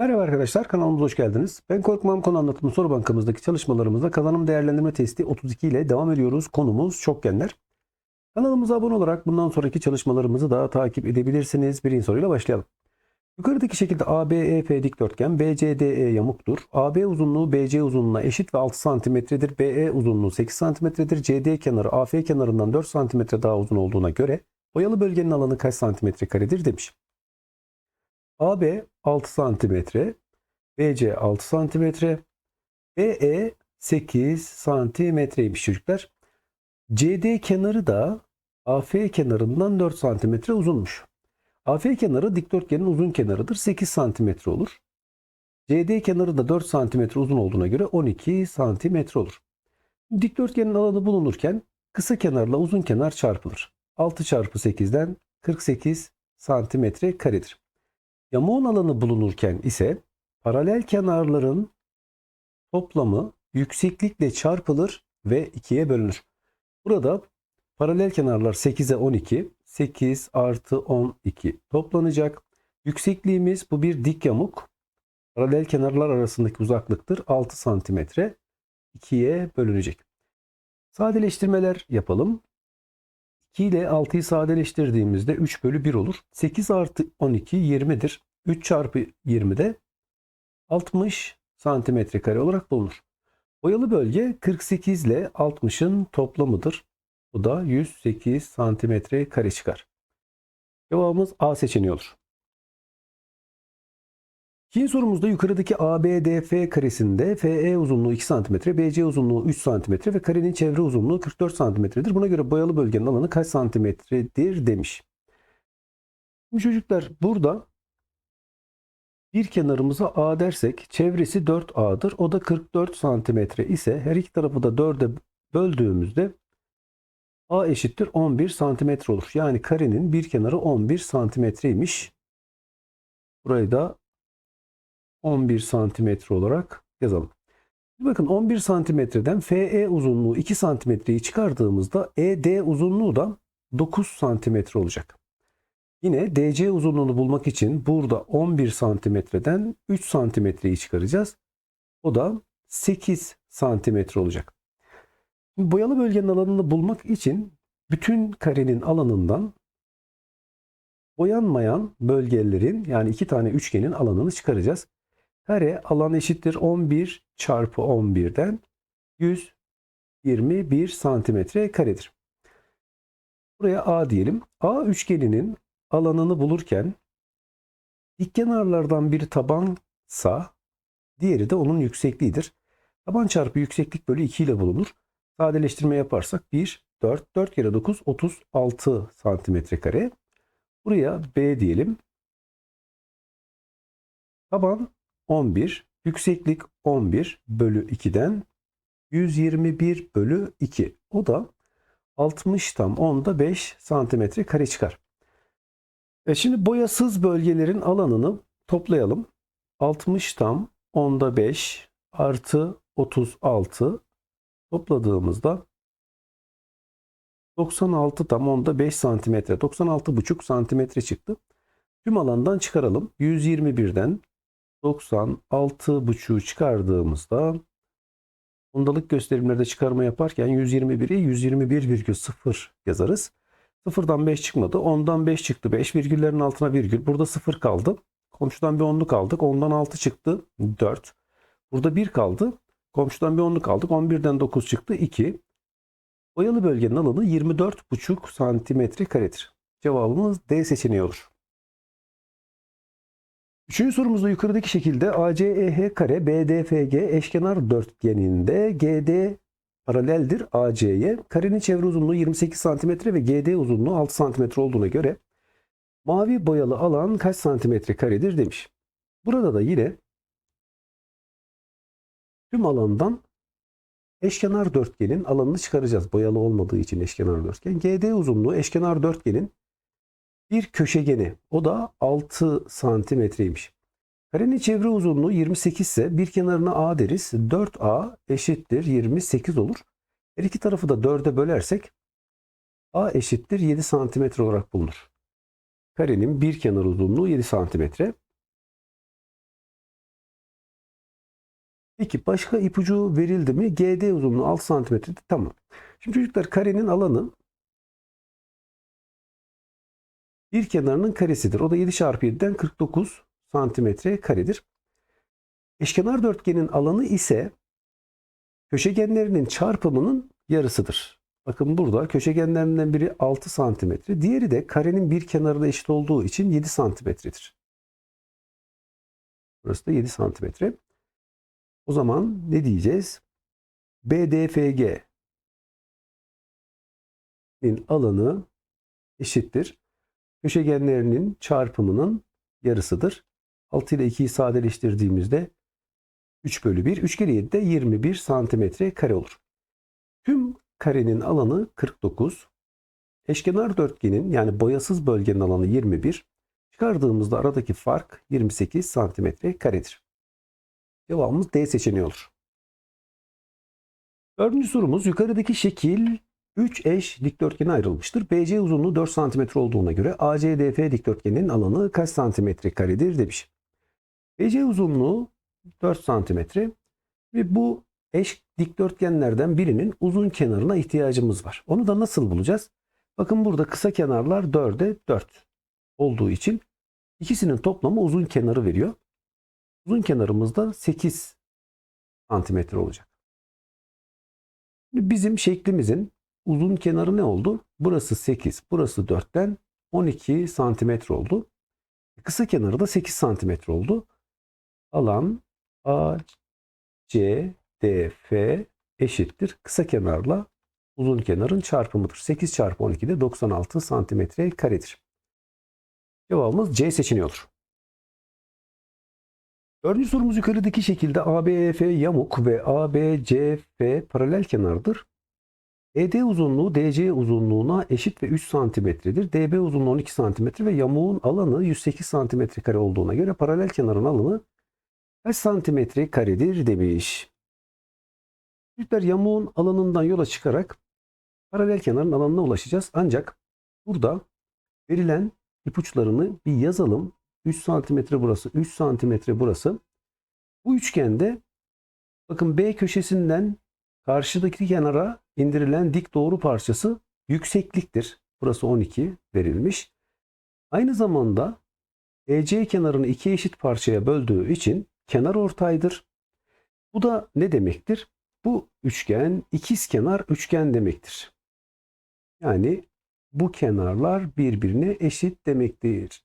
Merhaba arkadaşlar kanalımıza hoş geldiniz. Ben Korkmam konu anlatımı soru bankamızdaki çalışmalarımızda kazanım değerlendirme testi 32 ile devam ediyoruz. Konumuz çokgenler. Kanalımıza abone olarak bundan sonraki çalışmalarımızı da takip edebilirsiniz. Birinci soruyla başlayalım. Yukarıdaki şekilde ABEF dikdörtgen BCDE yamuktur. AB uzunluğu BC uzunluğuna eşit ve 6 santimetredir. BE uzunluğu 8 santimetredir. CD kenarı AF kenarından 4 santimetre daha uzun olduğuna göre boyalı bölgenin alanı kaç santimetre karedir demiş. AB 6 santimetre, BC 6 santimetre, BE 8 santimetreymiş çocuklar. CD kenarı da AF kenarından 4 santimetre uzunmuş. AF kenarı dikdörtgenin uzun kenarıdır. 8 santimetre olur. CD kenarı da 4 santimetre uzun olduğuna göre 12 santimetre olur. Dikdörtgenin alanı bulunurken kısa kenarla uzun kenar çarpılır. 6 çarpı 8'den 48 santimetre karedir. Yamuğun alanı bulunurken ise paralel kenarların toplamı yükseklikle çarpılır ve 2'ye bölünür. Burada paralel kenarlar 8'e 12, 8 artı 12 toplanacak. Yüksekliğimiz bu bir dik yamuk. Paralel kenarlar arasındaki uzaklıktır. 6 santimetre 2'ye bölünecek. Sadeleştirmeler yapalım. 2 ile 6'yı sadeleştirdiğimizde 3 bölü 1 olur. 8 artı 12 20'dir. 3 çarpı 20'de 60 santimetre kare olarak bulunur. Boyalı bölge 48 ile 60'ın toplamıdır. Bu da 108 santimetre kare çıkar. Cevabımız A seçeneği olur. İkinci sorumuzda yukarıdaki ABDF karesinde FE uzunluğu 2 cm, BC uzunluğu 3 cm ve karenin çevre uzunluğu 44 cm'dir. Buna göre boyalı bölgenin alanı kaç santimetredir demiş. Şimdi çocuklar burada bir kenarımıza A dersek çevresi 4A'dır. O da 44 santimetre ise her iki tarafı da 4'e böldüğümüzde A eşittir 11 santimetre olur. Yani karenin bir kenarı 11 santimetreymiş. Burayı da 11 santimetre olarak yazalım. Bakın 11 santimetreden FE uzunluğu 2 santimetreyi çıkardığımızda ED uzunluğu da 9 santimetre olacak. Yine DC uzunluğunu bulmak için burada 11 santimetreden 3 santimetreyi çıkaracağız. O da 8 santimetre olacak. Boyalı bölgenin alanını bulmak için bütün karenin alanından boyanmayan bölgelerin yani iki tane üçgenin alanını çıkaracağız. Kare alan eşittir 11 çarpı 11'den 121 santimetre karedir. Buraya A diyelim. A üçgeninin alanını bulurken dik kenarlardan biri tabansa diğeri de onun yüksekliğidir. Taban çarpı yükseklik bölü 2 ile bulunur. Sadeleştirme yaparsak 1, 4, 4 kere 9, 36 santimetre kare. Buraya B diyelim. Taban 11, yükseklik 11 bölü 2'den 121 bölü 2. O da 60 tam 10'da 5 santimetre kare çıkar. E şimdi boyasız bölgelerin alanını toplayalım. 60 tam 10'da 5 artı 36 topladığımızda 96 tam 10'da 5 santimetre 96,5 santimetre çıktı. Tüm alandan çıkaralım. 121'den 96,5'u çıkardığımızda ondalık gösterimlerde çıkarma yaparken 121'i 121,0 yazarız. Sıfırdan 5 çıkmadı. 10'dan 5 çıktı. 5 virgüllerin altına virgül. Burada 0 kaldı. Komşudan bir onluk aldık. 10'dan 6 çıktı. 4. Burada 1 kaldı. Komşudan bir onluk aldık. 11'den 9 çıktı. 2. Boyalı bölgenin alanı 24,5 santimetre karedir. Cevabımız D seçeneği olur. Üçüncü sorumuzda yukarıdaki şekilde ACEH kare BDFG eşkenar dörtgeninde GD paraleldir AC'ye. Karenin çevre uzunluğu 28 cm ve GD uzunluğu 6 cm olduğuna göre mavi boyalı alan kaç santimetre karedir demiş. Burada da yine tüm alandan eşkenar dörtgenin alanını çıkaracağız. Boyalı olmadığı için eşkenar dörtgen. GD uzunluğu eşkenar dörtgenin bir köşegeni. O da 6 santimetreymiş. Karenin çevre uzunluğu 28 ise bir kenarına A deriz. 4A eşittir 28 olur. Her iki tarafı da 4'e bölersek A eşittir 7 santimetre olarak bulunur. Karenin bir kenar uzunluğu 7 santimetre. Peki başka ipucu verildi mi? GD uzunluğu 6 santimetre. Tamam. Şimdi çocuklar karenin alanı bir kenarının karesidir. O da 7 çarpı 7'den 49 santimetre karedir. Eşkenar dörtgenin alanı ise köşegenlerinin çarpımının yarısıdır. Bakın burada köşegenlerinden biri 6 santimetre. Diğeri de karenin bir kenarına eşit olduğu için 7 santimetredir. Burası da 7 santimetre. O zaman ne diyeceğiz? BDFG'nin alanı eşittir. Köşegenlerinin çarpımının yarısıdır. 6 ile 2'yi sadeleştirdiğimizde 3 bölü 1. 3 kere 7 de 21 santimetre kare olur. Tüm karenin alanı 49. Eşkenar dörtgenin yani boyasız bölgenin alanı 21. Çıkardığımızda aradaki fark 28 santimetre karedir. Cevabımız D seçeneği olur. Dördüncü sorumuz yukarıdaki şekil 3 eş dikdörtgene ayrılmıştır. BC uzunluğu 4 cm olduğuna göre ACDF dikdörtgeninin alanı kaç santimetre karedir demiş. BC uzunluğu 4 santimetre ve bu eş dikdörtgenlerden birinin uzun kenarına ihtiyacımız var. Onu da nasıl bulacağız? Bakın burada kısa kenarlar 4'e 4 olduğu için ikisinin toplamı uzun kenarı veriyor. Uzun kenarımız da 8 santimetre olacak. Bizim şeklimizin uzun kenarı ne oldu? Burası 8, burası 4'ten 12 santimetre oldu. Kısa kenarı da 8 santimetre oldu. Alan A, C, D, F eşittir. Kısa kenarla uzun kenarın çarpımıdır. 8 çarpı 12 de 96 santimetre karedir. Cevabımız C seçeneği olur. Dördüncü sorumuz yukarıdaki şekilde ABEF yamuk ve ABCF paralel kenardır. ED uzunluğu DC uzunluğuna eşit ve 3 santimetredir. DB uzunluğu 12 santimetre ve yamuğun alanı 108 santimetre kare olduğuna göre paralel kenarın alanı kaç santimetre karedir demiş. Çocuklar yamuğun alanından yola çıkarak paralel kenarın alanına ulaşacağız. Ancak burada verilen ipuçlarını bir yazalım. 3 santimetre burası, 3 santimetre burası. Bu üçgende bakın B köşesinden karşıdaki kenara indirilen dik doğru parçası yüksekliktir. Burası 12 verilmiş. Aynı zamanda EC kenarını iki eşit parçaya böldüğü için kenar ortaydır. Bu da ne demektir? Bu üçgen ikiz kenar üçgen demektir. Yani bu kenarlar birbirine eşit demektir.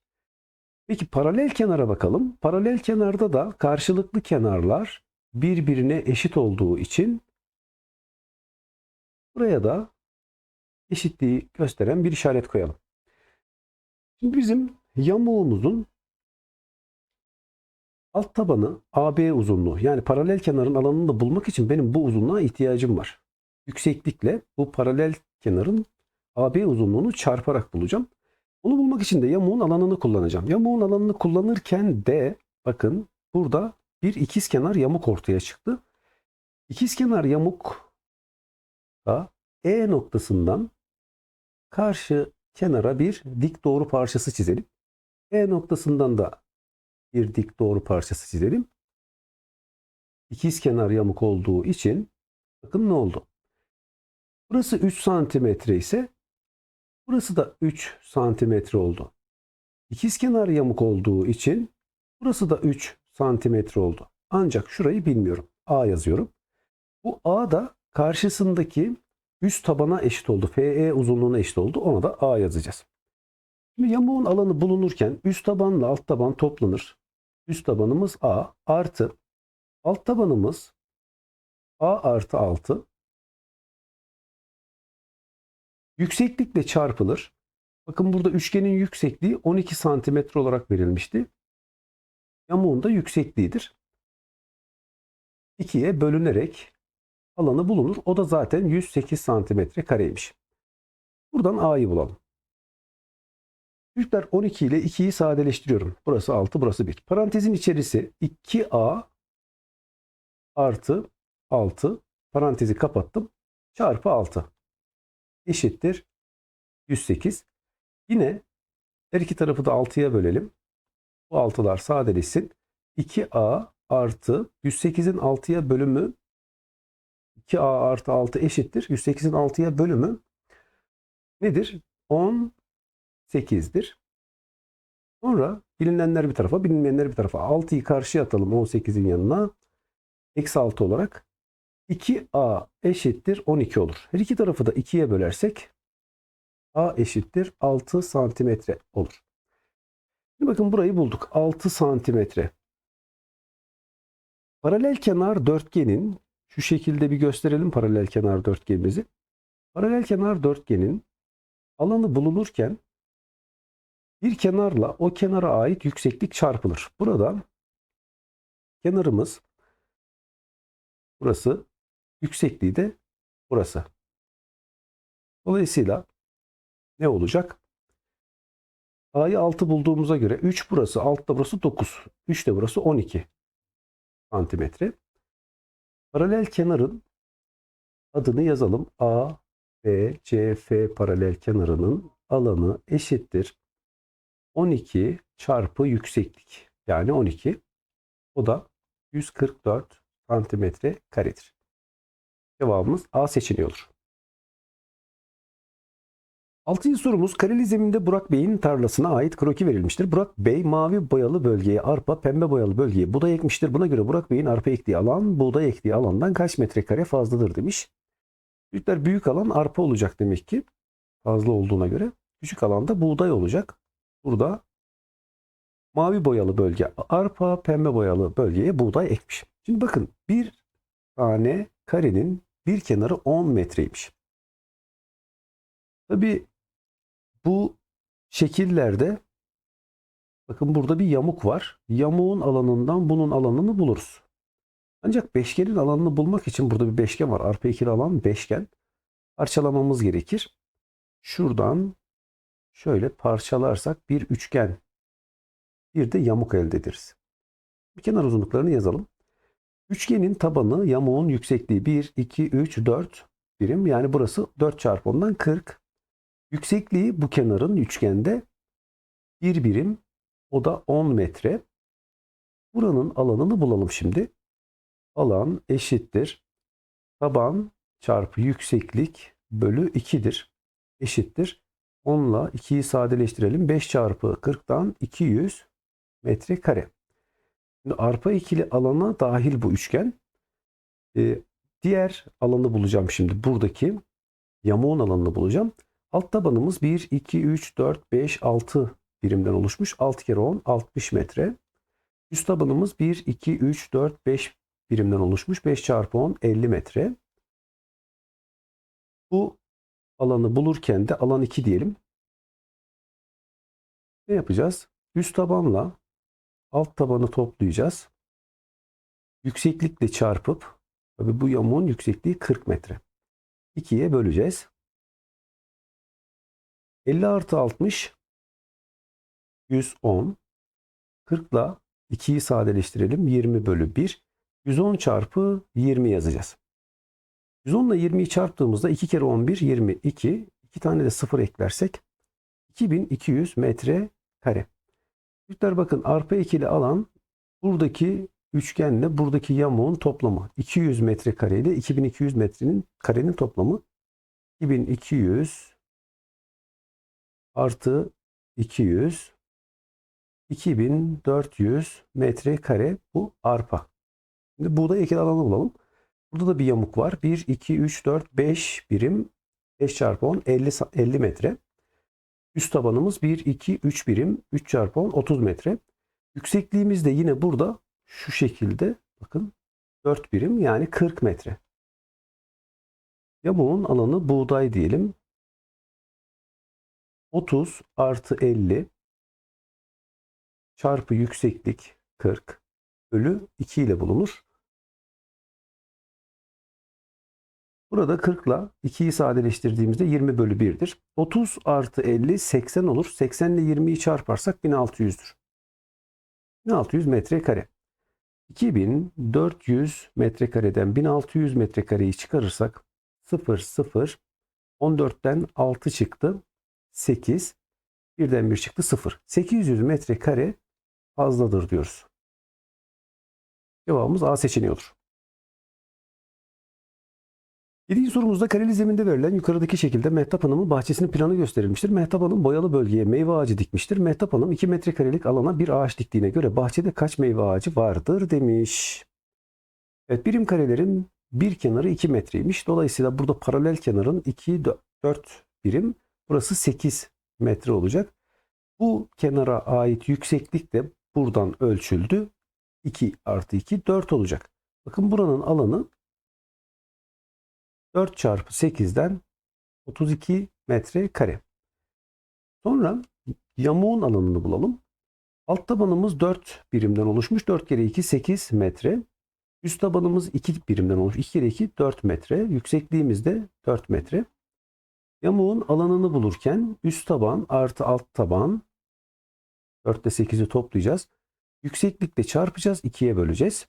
Peki paralel kenara bakalım. Paralel kenarda da karşılıklı kenarlar birbirine eşit olduğu için buraya da eşitliği gösteren bir işaret koyalım. Şimdi bizim yamuğumuzun alt tabanı AB uzunluğu yani paralel kenarın alanını da bulmak için benim bu uzunluğa ihtiyacım var. Yükseklikle bu paralel kenarın AB uzunluğunu çarparak bulacağım. Onu bulmak için de yamuğun alanını kullanacağım. Yamuğun alanını kullanırken de bakın burada bir ikizkenar yamuk ortaya çıktı. İkizkenar yamuk da E noktasından karşı kenara bir dik doğru parçası çizelim. E noktasından da bir dik doğru parçası çizelim. İkizkenar yamuk olduğu için bakın ne oldu? Burası 3 santimetre ise Burası da 3 santimetre oldu. İkizkenar yamuk olduğu için burası da 3 santimetre oldu. Ancak şurayı bilmiyorum. A yazıyorum. Bu A da karşısındaki üst tabana eşit oldu. FE uzunluğuna eşit oldu. Ona da A yazacağız. Şimdi yamuğun alanı bulunurken üst tabanla alt taban toplanır. Üst tabanımız A artı alt tabanımız A artı 6 Yükseklikle çarpılır. Bakın burada üçgenin yüksekliği 12 santimetre olarak verilmişti. Yamuğun da yüksekliğidir. 2'ye bölünerek alanı bulunur. O da zaten 108 santimetre kareymiş. Buradan A'yı bulalım. Çocuklar 12 ile 2'yi sadeleştiriyorum. Burası 6, burası 1. Parantezin içerisi 2A artı 6. Parantezi kapattım. Çarpı 6 eşittir 108. Yine her iki tarafı da 6'ya bölelim. Bu 6'lar sadeleşsin. 2a artı 108'in 6'ya bölümü 2a artı 6 eşittir. 108'in 6'ya bölümü nedir? 18'dir. Sonra bilinenler bir tarafa, bilinmeyenler bir tarafa. 6'yı karşıya atalım 18'in yanına. Eksi 6 olarak 2a eşittir 12 olur. Her iki tarafı da 2'ye bölersek a eşittir 6 santimetre olur. Şimdi bakın burayı bulduk. 6 santimetre. Paralel kenar dörtgenin şu şekilde bir gösterelim paralel kenar dörtgenimizi. Paralel kenar dörtgenin alanı bulunurken bir kenarla o kenara ait yükseklik çarpılır. Burada kenarımız burası, yüksekliği de burası. Dolayısıyla ne olacak? A'yı 6 bulduğumuza göre 3 burası, 6 da burası 9. 3 de burası 12 santimetre. Paralel kenarın adını yazalım. A, B, C, F paralel kenarının alanı eşittir 12 çarpı yükseklik. Yani 12. O da 144 santimetre karedir. Cevabımız A seçeneği olur. Altıncı sorumuz kareli zeminde Burak Bey'in tarlasına ait kroki verilmiştir. Burak Bey mavi boyalı bölgeye arpa, pembe boyalı bölgeye buğday ekmiştir. Buna göre Burak Bey'in arpa ektiği alan buğday ektiği alandan kaç metrekare fazladır demiş. Büyükler büyük alan arpa olacak demek ki fazla olduğuna göre. Küçük alanda buğday olacak. Burada mavi boyalı bölge arpa, pembe boyalı bölgeye buğday ekmiş. Şimdi bakın bir tane karenin bir kenarı 10 metreymiş. Tabii bu şekillerde bakın burada bir yamuk var. Yamuğun alanından bunun alanını buluruz. Ancak beşgenin alanını bulmak için burada bir beşgen var. Arpa ikili alan beşgen. Parçalamamız gerekir. Şuradan şöyle parçalarsak bir üçgen bir de yamuk elde ederiz. Bir kenar uzunluklarını yazalım. Üçgenin tabanı yamuğun yüksekliği 1, 2, 3, 4 birim. Yani burası 4 çarpı 10'dan 40. Yüksekliği bu kenarın üçgende bir birim. O da 10 metre. Buranın alanını bulalım şimdi. Alan eşittir. Taban çarpı yükseklik bölü 2'dir. Eşittir. 10 ile 2'yi sadeleştirelim. 5 çarpı 40'tan 200 metrekare. Şimdi arpa ikili alana dahil bu üçgen. Ee, diğer alanı bulacağım şimdi. Buradaki yamuğun alanını bulacağım. Alt tabanımız 1, 2, 3, 4, 5, 6 birimden oluşmuş. 6 kere 10, 60 metre. Üst tabanımız 1, 2, 3, 4, 5 birimden oluşmuş. 5 çarpı 10, 50 metre. Bu alanı bulurken de alan 2 diyelim. Ne yapacağız? Üst tabanla alt tabanı toplayacağız. Yükseklikle çarpıp tabi bu yamuğun yüksekliği 40 metre. 2'ye böleceğiz. 50 artı 60 110 40 ile 2'yi sadeleştirelim. 20 bölü 1 110 çarpı 20 yazacağız. 110 ile 20'yi çarptığımızda 2 kere 11 22 2 tane de 0 eklersek 2200 metre kare. Çocuklar bakın arpa ikili alan buradaki üçgenle buradaki yamuğun toplamı. 200 metrekare ile 2200 metrenin karenin toplamı. 2200 artı 200 2400 metrekare bu arpa. Şimdi buğday ekili alanı bulalım. Burada da bir yamuk var. 1, 2, 3, 4, 5 birim. 5 çarpı 10 50, 50 metre. Üst tabanımız 1, 2, 3 birim. 3 çarpı 10 30 metre. Yüksekliğimiz de yine burada şu şekilde bakın 4 birim yani 40 metre. Yamuğun alanı buğday diyelim. 30 artı 50 çarpı yükseklik 40 bölü 2 ile bulunur. Burada 40 ile 2'yi sadeleştirdiğimizde 20 bölü 1'dir. 30 artı 50 80 olur. 80 ile 20'yi çarparsak 1600'dür. 1600 metrekare. 2400 metrekareden 1600 metrekareyi çıkarırsak 0 0 14'ten 6 çıktı. 8 birden 1 çıktı 0. 800 metrekare fazladır diyoruz. Cevabımız A seçeneği olur. Yedinci sorumuzda kareli zeminde verilen yukarıdaki şekilde Mehtap Hanım'ın bahçesinin planı gösterilmiştir. Mehtap Hanım boyalı bölgeye meyve ağacı dikmiştir. Mehtap Hanım 2 metrekarelik alana bir ağaç diktiğine göre bahçede kaç meyve ağacı vardır demiş. Evet birim karelerin bir kenarı 2 metreymiş. Dolayısıyla burada paralel kenarın 2, 4 birim. Burası 8 metre olacak. Bu kenara ait yükseklik de buradan ölçüldü. 2 artı 2 4 olacak. Bakın buranın alanı 4 çarpı 8'den 32 metre kare. Sonra yamuğun alanını bulalım. Alt tabanımız 4 birimden oluşmuş. 4 kere 2 8 metre. Üst tabanımız 2 birimden oluşmuş. 2 kere 2 4 metre. Yüksekliğimiz de 4 metre. Yamuğun alanını bulurken üst taban artı alt taban 4 ile 8'i toplayacağız. Yükseklikle çarpacağız. 2'ye böleceğiz.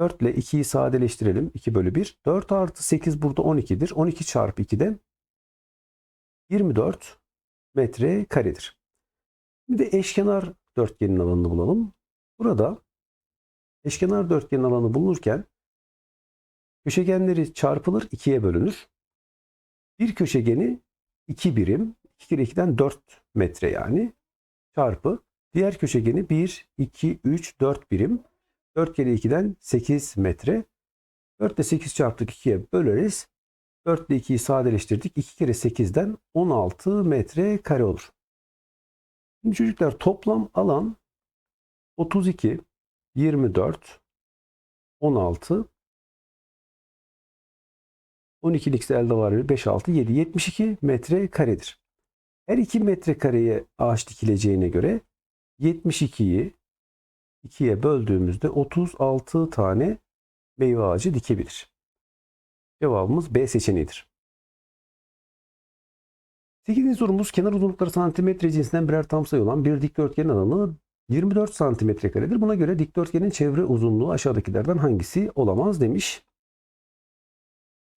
4 ile 2'yi sadeleştirelim. 2 bölü 1. 4 artı 8 burada 12'dir. 12 çarpı 2'de 24 metre karedir. Bir de eşkenar dörtgenin alanını bulalım. Burada eşkenar dörtgenin alanı bulunurken köşegenleri çarpılır 2'ye bölünür. Bir köşegeni 2 birim. 2 kere 2'den 4 metre yani. Çarpı. Diğer köşegeni 1, 2, 3, 4 birim. 4 kere 2'den 8 metre. 4 ile 8 çarptık 2'ye böleriz. 4 ile 2'yi sadeleştirdik. 2 kere 8'den 16 metre kare olur. Şimdi çocuklar toplam alan 32, 24, 16, 12 x'de elde var 5, 6, 7, 72 metre karedir. Her 2 metre kareye ağaç dikileceğine göre 72'yi 2'ye böldüğümüzde 36 tane meyve ağacı dikebilir. Cevabımız B seçeneğidir. 8. sorumuz kenar uzunlukları santimetre cinsinden birer tam sayı olan bir dikdörtgenin alanı 24 santimetre karedir. Buna göre dikdörtgenin çevre uzunluğu aşağıdakilerden hangisi olamaz demiş.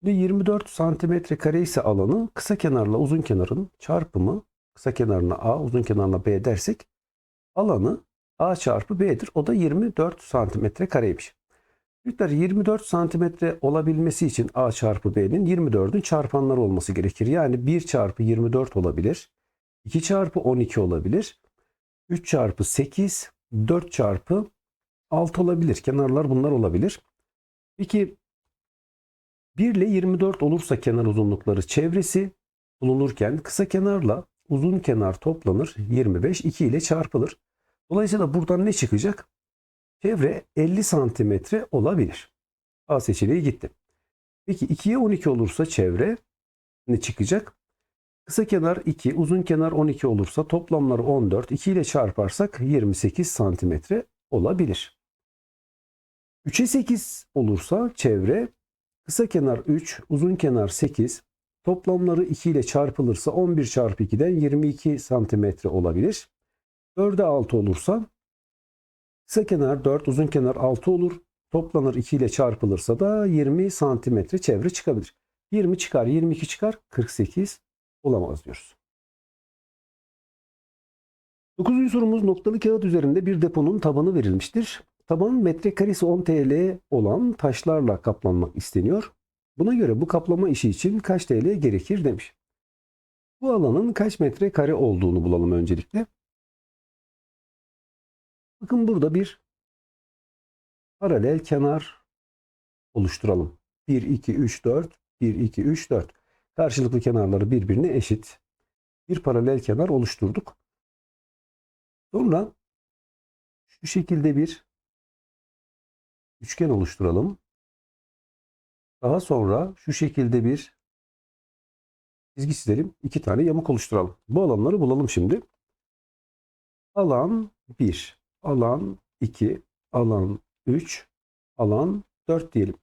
Ve 24 santimetre kare ise alanı kısa kenarla uzun kenarın çarpımı kısa kenarına A uzun kenarına B dersek alanı A çarpı B'dir. O da 24 santimetre kareymiş. Çocuklar 24 santimetre olabilmesi için A çarpı B'nin 24'ün çarpanları olması gerekir. Yani 1 çarpı 24 olabilir. 2 çarpı 12 olabilir. 3 çarpı 8, 4 çarpı 6 olabilir. Kenarlar bunlar olabilir. Peki 1 ile 24 olursa kenar uzunlukları çevresi bulunurken kısa kenarla uzun kenar toplanır. 25 2 ile çarpılır. Dolayısıyla buradan ne çıkacak? Çevre 50 santimetre olabilir. A seçeneği gitti. Peki 2'ye 12 olursa çevre ne çıkacak? Kısa kenar 2, uzun kenar 12 olursa toplamları 14. 2 ile çarparsak 28 santimetre olabilir. 3'e 8 olursa çevre kısa kenar 3, uzun kenar 8, toplamları 2 ile çarpılırsa 11 çarpı 2'den 22 santimetre olabilir. 4'e 6 olursa kısa kenar 4, uzun kenar 6 olur. Toplanır 2 ile çarpılırsa da 20 santimetre çevre çıkabilir. 20 çıkar, 22 çıkar, 48 olamaz diyoruz. 9. sorumuz noktalı kağıt üzerinde bir deponun tabanı verilmiştir. Taban metrekaresi 10 TL olan taşlarla kaplanmak isteniyor. Buna göre bu kaplama işi için kaç TL gerekir demiş. Bu alanın kaç metrekare olduğunu bulalım öncelikle. Bakın burada bir paralel kenar oluşturalım. 1, 2, 3, 4, 1, 2, 3, 4. Karşılıklı kenarları birbirine eşit. Bir paralel kenar oluşturduk. Sonra şu şekilde bir üçgen oluşturalım. Daha sonra şu şekilde bir çizgi çizelim. İki tane yamuk oluşturalım. Bu alanları bulalım şimdi. Alan 1, alan 2, alan 3, alan 4 diyelim.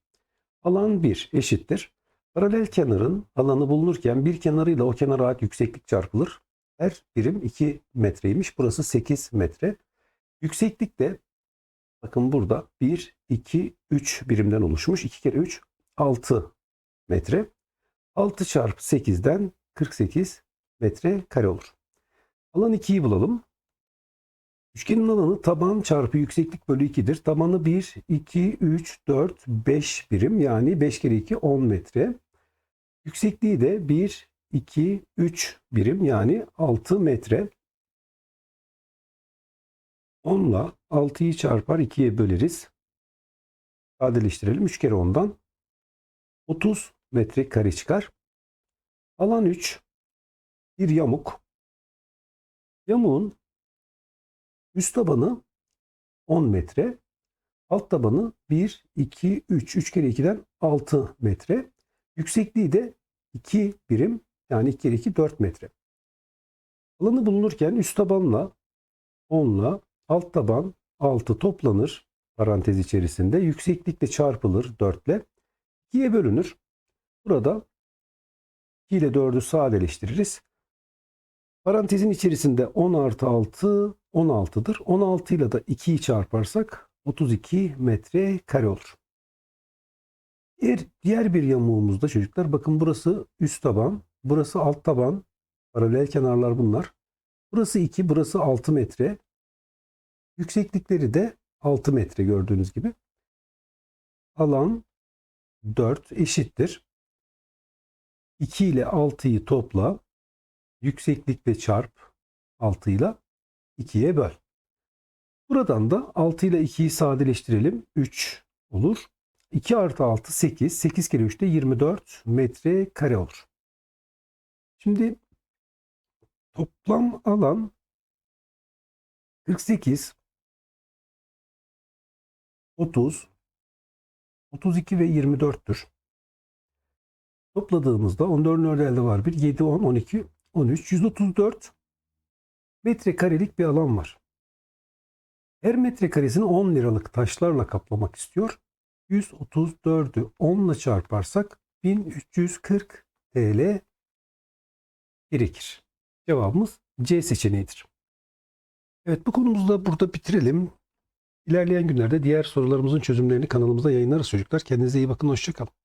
Alan 1 eşittir. Paralel kenarın alanı bulunurken bir kenarıyla o kenara ait yükseklik çarpılır. Her birim 2 metreymiş. Burası 8 metre. Yükseklik de bakın burada 1, 2, 3 birimden oluşmuş. 2 kere 3 6 metre. 6 çarpı 8'den 48 metre kare olur. Alan 2'yi bulalım. Üçgenin alanı taban çarpı yükseklik bölü 2'dir. Tabanı 1, 2, 3, 4, 5 birim yani 5 kere 2 10 metre. Yüksekliği de 1, 2, 3 birim yani 6 metre. 10 ile 6'yı çarpar 2'ye böleriz. Sadeleştirelim. 3 kere 10'dan 30 metre kare çıkar. Alan 3. Bir yamuk. Yamuğun üst tabanı 10 metre. Alt tabanı 1, 2, 3. 3 kere 2'den 6 metre. Yüksekliği de 2 birim yani 2 kere 2 4 metre. Alanı bulunurken üst tabanla 10 ile alt taban 6 toplanır parantez içerisinde. Yükseklikle çarpılır 4 ile. 2'ye bölünür. Burada 2 ile 4'ü sadeleştiririz. Parantezin içerisinde 10 artı 6 16'dır. 16 ile de 2'yi çarparsak 32 metre kare olur. Diğer, diğer bir yamuğumuzda çocuklar bakın burası üst taban, burası alt taban. Paralel kenarlar bunlar. Burası 2, burası 6 metre. Yükseklikleri de 6 metre gördüğünüz gibi. Alan 4 eşittir. 2 ile 6'yı topla. Yükseklikle çarp 6 ile 2'ye böl. Buradan da 6 ile 2'yi sadeleştirelim. 3 olur. 2 artı 6 8. 8 kere 3 de 24 metre kare olur. Şimdi toplam alan 48 30 32 ve 24'tür. Topladığımızda 14'ün örneği elde var. 1, 7, 10, 12, 13, 134 metrekarelik bir alan var. Her metrekaresini 10 liralık taşlarla kaplamak istiyor. 134'ü 10 ile çarparsak 1340 TL gerekir. Cevabımız C seçeneğidir. Evet bu konumuzu da burada bitirelim. İlerleyen günlerde diğer sorularımızın çözümlerini kanalımızda yayınlarız çocuklar. Kendinize iyi bakın. Hoşçakalın.